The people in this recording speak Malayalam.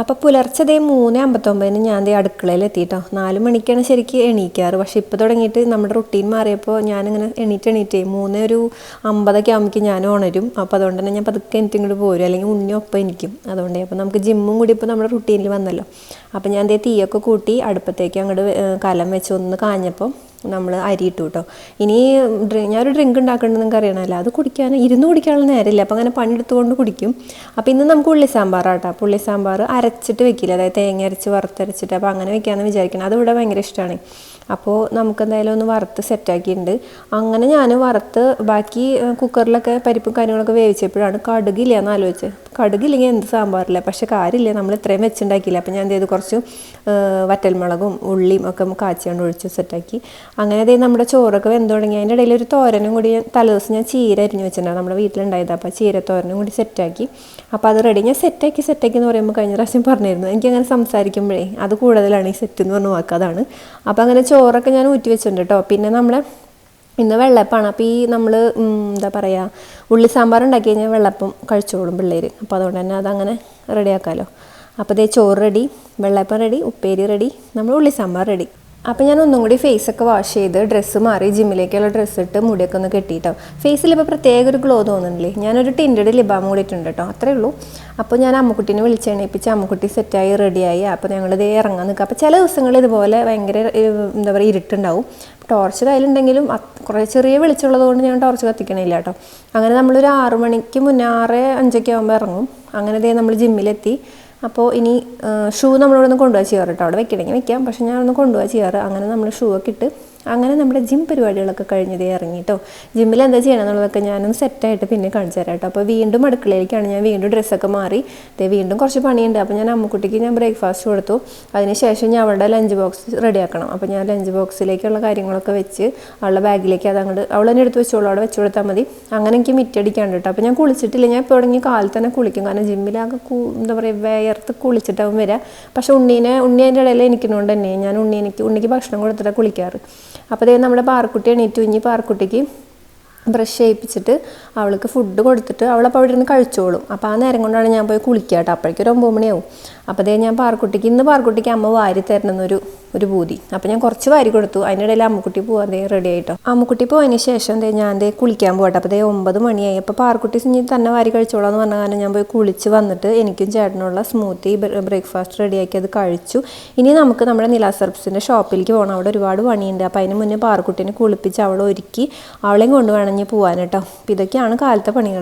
അപ്പോൾ പുലർച്ചെ ദേ മൂന്ന് അമ്പത്തൊമ്പതിന് ഞാൻ ദേ അടുക്കളയിൽ എത്തിയിട്ടോ നാല് മണിക്കാണ് ശരിക്കും എണീക്കാറ്. പക്ഷേ ഇപ്പോൾ തുടങ്ങിയിട്ട് നമ്മുടെ റുട്ടീൻ മാറിയപ്പോൾ ഞാനിങ്ങനെ എണീറ്റ് എണീറ്റേ മൂന്ന് ഒരു അമ്പതൊക്കെ ആകുമ്പോൾ ഞാൻ ഉണരും. അപ്പോൾ അതുകൊണ്ട് തന്നെ ഞാൻ പതുക്കെ എനിക്കും കൂടി പോരും. അല്ലെങ്കിൽ ഉണ്ണി ഒപ്പം എനിക്കും അതുകൊണ്ട് അപ്പോൾ നമുക്ക് ജിമ്മും കൂടി ഇപ്പോൾ നമ്മുടെ റുട്ടീനിൽ വന്നല്ലോ. അപ്പോൾ ഞാൻ ദേ തീയൊക്കെ കൂട്ടി അടുപ്പത്തേക്ക് അങ്ങോട്ട് കലം വെച്ച് ഒന്ന് കാഞ്ഞപ്പോൾ നമ്മൾ അരി ഇട്ടു കേട്ടോ ഇനി ഞാനൊരു ഡ്രിങ്ക് ഉണ്ടാക്കേണ്ടത് നിങ്ങൾക്ക് അറിയണമല്ലോ അത് കുടിക്കാൻ ഇരുന്ന് കുടിക്കാനുള്ള നേരമില്ല. അപ്പോൾ അങ്ങനെ പണിയെടുത്തുകൊണ്ട് കുടിക്കും. അപ്പോൾ ഇന്ന് നമുക്ക് ഉള്ളി സാമ്പാറാണ് കേട്ടോ ഉള്ളി സാമ്പാർ അരച്ചിട്ട് വെക്കില്ല. അതായത് തേങ്ങ അരച്ച് വറുത്തരച്ചിട്ട് അപ്പോൾ അങ്ങനെ വെക്കാമെന്ന് വിചാരിക്കണം അത് ഇവിടെ ഭയങ്കര ഇഷ്ടമാണ് അപ്പോൾ നമുക്ക് എന്തായാലും ഒന്ന് വറുത്ത് സെറ്റാക്കിയിട്ടുണ്ട് അങ്ങനെ ഞാൻ വറുത്ത് ബാക്കി കുക്കറിലൊക്കെ പരിപ്പും കാര്യങ്ങളൊക്കെ വേവിച്ചപ്പോഴാണ് കടുകില്ല എന്ന് ആലോചിച്ചത്. കടുകില്ലെങ്കിൽ എന്ത് സാമ്പാറില്ല. പക്ഷെ കാര്യമില്ല. നമ്മൾ ഇത്രയും വെച്ചുണ്ടാക്കിയില്ല. അപ്പോൾ ഞാൻ എന്ത് ചെയ്തു? കുറച്ച് വറ്റൽമുളകും ഉള്ളിയും ഒക്കെ കാച്ചുകൊണ്ട് ഒഴിച്ച് സെറ്റാക്കി. അങ്ങനെ അതായത് നമ്മുടെ ചോറൊക്കെ വെന്ത് തുടങ്ങി. അതിന്റെ ഇടയിൽ ഒരു തോരനും കൂടി ഞാൻ തലേദിവസം ഞാൻ ചീര അരിഞ്ഞ് വെച്ചിട്ടുണ്ടായിരുന്നു നമ്മുടെ വീട്ടിലുണ്ടായത്. അപ്പോൾ ചീര തോരനും കൂടി സെറ്റാക്കി. അപ്പോൾ അത് റെഡി ഞാൻ സെറ്റാക്കി സെറ്റാക്കി എന്ന് പറയുമ്പോൾ കഴിഞ്ഞ പ്രാവശ്യം പറഞ്ഞിരുന്നു. എനിക്കങ്ങനെ സംസാരിക്കുമ്പോഴേ അത് കൂടുതലാണ് ഈ സെറ്റ് എന്ന് പറഞ്ഞ വാക്ക്. അതാണ്. അപ്പോൾ അങ്ങനെ ചോറൊക്കെ ഞാൻ ഊറ്റി വെച്ചിട്ടുണ്ട് കേട്ടോ പിന്നെ നമ്മുടെ ഇന്ന് വെള്ളപ്പാണ്. അപ്പോൾ ഈ നമ്മൾ എന്താ പറയുക ഉള്ളി സാമ്പാർ ഉണ്ടാക്കി കഴിഞ്ഞാൽ വെള്ളപ്പം കഴിച്ചോളും പിള്ളേർ അപ്പോൾ അതുകൊണ്ട് തന്നെ അതങ്ങനെ റെഡിയാക്കാമല്ലോ അപ്പോൾ ഇതേ ചോറ് റെഡി വെള്ളപ്പം റെഡി ഉപ്പേരി റെഡി നമ്മൾ ഉള്ളി സാമ്പാർ റെഡി. അപ്പോൾ ഞാൻ ഒന്നും കൂടി ഫേസൊക്കെ വാഷ് ചെയ്ത് ഡ്രസ്സ് മാറി ജിമ്മിലേക്കുള്ള ഡ്രസ്സ് ഇട്ട് മുടിയൊക്കെ ഒന്ന് കെട്ടിയിട്ടോ ഫേസിൽ ഇപ്പോൾ പ്രത്യേക ഒരു ഗ്ലോ തോന്നുന്നില്ലേ? ഞാനൊരു ടിന്റഡ് ലിബാം കൂടിയിട്ടുണ്ട് കേട്ടോ അത്രേ ഉള്ളൂ. അപ്പോൾ ഞാൻ അമ്മുക്കുട്ടീനെ വിളിച്ചെണീപ്പിച്ച് അമ്മുക്കുട്ടി സെറ്റായി റെഡിയായി അപ്പോൾ ഞങ്ങൾ ഇതേ ഇറങ്ങാൻ നിൽക്കുക അപ്പോൾ ചില ദിവസങ്ങളിൽ ഇതുപോലെ ഭയങ്കര എന്താ പറയുക ഇരുട്ടുണ്ടാവും. ടോർച്ച് കയ്യിലുണ്ടെങ്കിലും കുറേ ചെറിയ വെളിച്ചമുള്ളത് കൊണ്ട് ഞാൻ ടോർച്ച് കത്തിക്കണില്ല കേട്ടോ അങ്ങനെ നമ്മളൊരു ആറ് മണിക്ക് മുന്നേ ആറ് അഞ്ചൊക്കെ ആകുമ്പോൾ ഇറങ്ങും. അങ്ങനെ നമ്മൾ ജിമ്മിലെത്തി അപ്പോൾ ഇനി ഷൂ നമ്മളിവിടെ നിന്ന് കൊണ്ടുപോകാൻ ചെയ്യാറ് കേട്ടോ അവിടെ വെക്കണമെങ്കിൽ വെക്കാം. പക്ഷേ ഞാൻ ഒന്ന് കൊണ്ടുപോകാൻ ചെയ്യാറ്. അങ്ങനെ നമ്മൾ ഷൂ ഒക്കെ ഇട്ട് അങ്ങനെ നമ്മുടെ ജിം പരിപാടികളൊക്കെ കഴിഞ്ഞതേ ഇറങ്ങിയിട്ടോ ജിമ്മിൽ എന്താ ചെയ്യണം എന്നുള്ളതൊക്കെ ഞാനും സെറ്റായിട്ട് പിന്നെ കാണിച്ചു തരാം കേട്ടോ അപ്പോൾ വീണ്ടും അടുക്കളയിലേക്കാണ് ഞാൻ വീണ്ടും ഡ്രസ്സൊക്കെ മാറി. വീണ്ടും കുറച്ച് പണിയുണ്ട്. അപ്പോൾ ഞാൻ അമ്മക്കുട്ടിക്ക് ഞാൻ ബ്രേക്ക്ഫാസ്റ്റ് കൊടുത്തു. അതിനുശേഷം ഞാൻ അവളുടെ ലഞ്ച് ബോക്സ് റെഡിയാക്കണം അപ്പോൾ ഞാൻ ലഞ്ച് ബോക്സിലേക്കുള്ള കാര്യങ്ങളൊക്കെ വെച്ച് അവളുടെ ബാഗിലേക്ക് അത് അങ്ങോട്ട് അവൾ തന്നെ എടുത്ത് വെച്ചോളൂ. അവിടെ വെച്ച് കൊടുത്താൽ മതി. അങ്ങനെ എനിക്ക് മിറ്റടിക്കാണ്ട് കേട്ടോ അപ്പോൾ ഞാൻ കുളിച്ചിട്ടില്ല. ഞാൻ ഇപ്പോൾ തുടങ്ങി കാലത്ത് തന്നെ കുളിക്കും. കാരണം ജിമ്മിലാകെ എന്താ പറയുക വേർത്ത് കുളിച്ചിട്ടാവും വരിക. പക്ഷേ ഉണ്ണീനെ ഉണ്ണി അതിന്റെ ഇടയിൽ എനിക്കുന്നതുകൊണ്ട് തന്നെ. ഞാൻ ഉണ്ണി എനിക്ക് ഉണ്ണിക്ക് ഭക്ഷണം കൊടുത്തിട്ടാണ് കുളിക്കാറ്. അപ്പോൾ നമ്മുടെ പാറക്കുട്ടി എണീറ്റ്. ഇനി പാറക്കുട്ടിക്ക് ബ്രഷ് ചെയ്യിപ്പിച്ചിട്ട് അവൾക്ക് ഫുഡ് കൊടുത്തിട്ട് അവളപ്പോൾ അവിടെ ഇരുന്ന് കഴിച്ചോളും. അപ്പോൾ ആ നേരം കൊണ്ടാണ് ഞാൻ പോയി കുളിക്കുക കേട്ടോ അപ്പോഴേക്കും ഒരു ഒമ്പത് മണിയാവും. അപ്പോൾ അതേ ഞാൻ പാർക്കുട്ടിക്ക് ഇന്ന് പാർക്കുട്ടിക്ക് അമ്മ വാരി തരണമെന്നൊരു ഒരു ബൂതി അപ്പോൾ ഞാൻ കുറച്ച് വാരി കൊടുത്തു. അതിനിടയിൽ അമ്മക്കുട്ടി പോകാൻ ദേ റെഡി ആയിട്ടോ. അമ്മക്കുട്ടി പോയതിന് ശേഷം ദേ ഞാൻ ദേ കുളിക്കാൻ പോകട്ടെ അപ്പോൾ ദേ ഒമ്പത് മണിയായി. അപ്പോൾ പാർക്കുട്ടി ഇനി തന്നെ വാരി കഴിച്ചോളാം എന്ന് പറഞ്ഞ ഞാൻ പോയി കുളിച്ച് വന്നിട്ട് എനിക്കും ചേട്ടനുള്ള സ്മൂത്തി ബ്രേക്ക്ഫാസ്റ്റ് റെഡിയാക്കി അത് കഴിച്ചു. ഇനി നമുക്ക് നമ്മുടെ നിലാ സർപ്സിന്റെ ഷോപ്പിലേക്ക് പോകണം അവിടെ ഒരുപാട് പണിയുണ്ട്. അപ്പോൾ അതിന് മുന്നേ പാർക്കുട്ടീനെ കുളിപ്പിച്ച് അവളെ ഒരുക്കി അവളെയും കൊണ്ടുവേണം ഇനി പോവാൻ കേട്ടോ. അപ്പോൾ ഇതൊക്കെയാണ് കാലത്തെ പണികൾ.